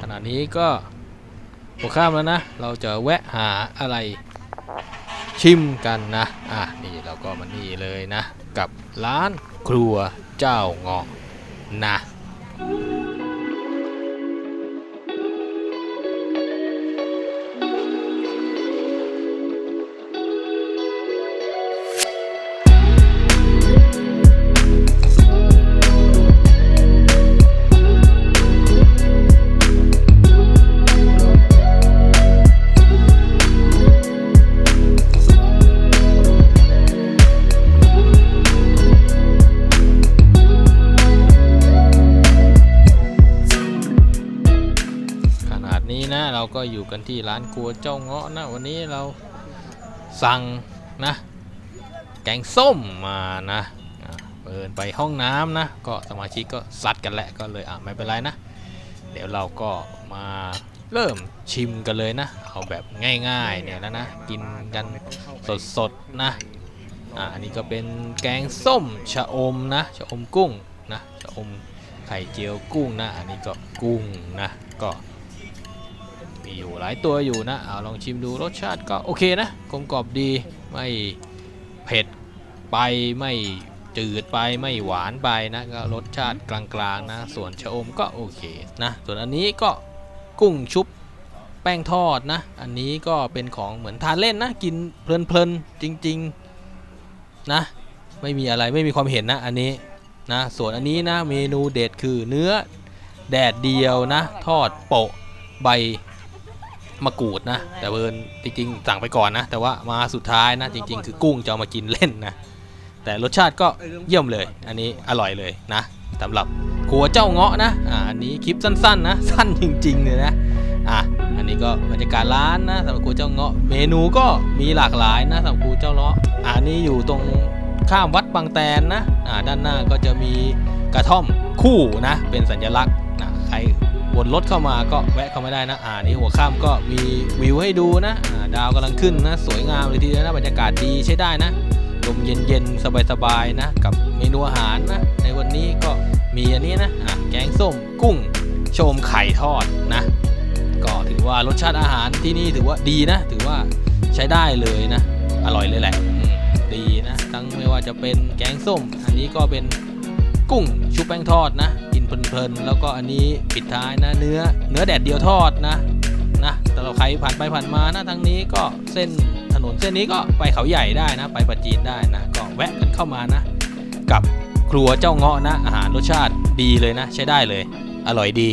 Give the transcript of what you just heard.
ขณะนี้ก็หัวข้ามแล้วนะ เราจะแวะหาอะไรชิมกันนะ อะ นี่เราก็มานี่เลยนะ กับร้านครัวเจ้าเงาะนะ นี้นะเราก็อยู่กันที่ร้านครัวเจ้าเงาะนะ วันนี้เราสั่งนะ แกงส้มมานะเปิดไปห้องน้ำนะ ก็สมาชิกก็ซัดกันแหละก็เลยอะไม่เป็นไรนะ เดี๋ยวเราก็มาเริ่มชิมกันเลยนะ เอาแบบง่ายๆเนี่ยแล้วนะ กินกันสดๆนะอะอันนี้ก็เป็นแกงส้มชะอมนะชะอมกุ้งนะชะอมไข่เจียวกุ้งนะ อันนี้ก็กุ้งนะก็ มีอยู่หลายตัวอยู่นะเอาลองชิมดูรสชาติก็โอเคนะกลมกล่อมดีไม่เผ็ดไปไม่จืดไปไม่หวานไปนะก็รสชาติกลางๆนะ ส่วนชะอมก็โอเคนะส่วนอันนี้ก็กุ้งชุบแป้งทอดนะ อันนี้ก็เป็นของเหมือนทานเล่นนะ กินเพลินๆจริงๆนะไม่มีอะไรไม่มีความเห็นนะอันนี้นะส่วนอันนี้นะเมนูเด็ดคือเนื้อแดดเดียวนะ ทอดโปะใบ มะกรูดนะ แต่เบิร์นจริงๆสั่งไปก่อนนะ แต่ว่ามาสุดท้ายนะ จริง ๆ คือกุ้งจะเอามากินเล่นนะ แต่รสชาติก็เยี่ยมเลย อันนี้อร่อยเลยนะสำหรับครัวเจ้าเงาะนะอ่าอันนี้คลิปสั้นๆนะ สั้นจริงๆเลยนะอะอันนี้ก็บรรยากาศร้านนะสำหรับครัวเจ้าเงาะ เมนูก็มีหลากหลายนะสำหรับครัวเจ้าเงาะอะอันนี้อยู่ตรงข้ามวัดบางแตนนะอ่าด้านหน้าก็จะมีกระท่อมคู่นะ เป็นสัญลักษณ์นะใคร วนรถเข้ามาก็แวะเข้ามาได้นะ อ่านี่หัวข้ามก็มีวิวให้ดูนะอ่าดาวกำลังขึ้นนะ สวยงามเลยทีเดียวนะบรรยากาศดีใช้ได้นะลมเย็นๆ สบายๆนะ กับเมนูอาหารนะ ในวันนี้ก็มีอันนี้นะอ่าแกงส้มกุ้งโชมไข่ทอดนะ ก็ถือว่ารสชาติอาหารที่นี่ถือว่าดีนะ ถือว่าใช้ได้เลยนะ อร่อยเลยแหละดีนะ ทั้งไม่ว่าจะเป็นแกงส้ม อันนี้ก็เป็นกุ้งชุบแป้งทอดนะ เพลินๆแล้วก็อันนี้ปิดท้ายนะเนื้อเนื้อแดดเดียวทอดนะนะแต่เราใครผ่านไปผ่านมานะทางนี้ก็เส้นถนนเส้นนี้ก็ไปเขาใหญ่ได้นะ ไปประจีนได้นะ ก็แวะกันเข้ามานะ กับครัวเจ้าเงาะนะ อาหารรสชาติดีเลยนะ ใช้ได้เลย อร่อยดี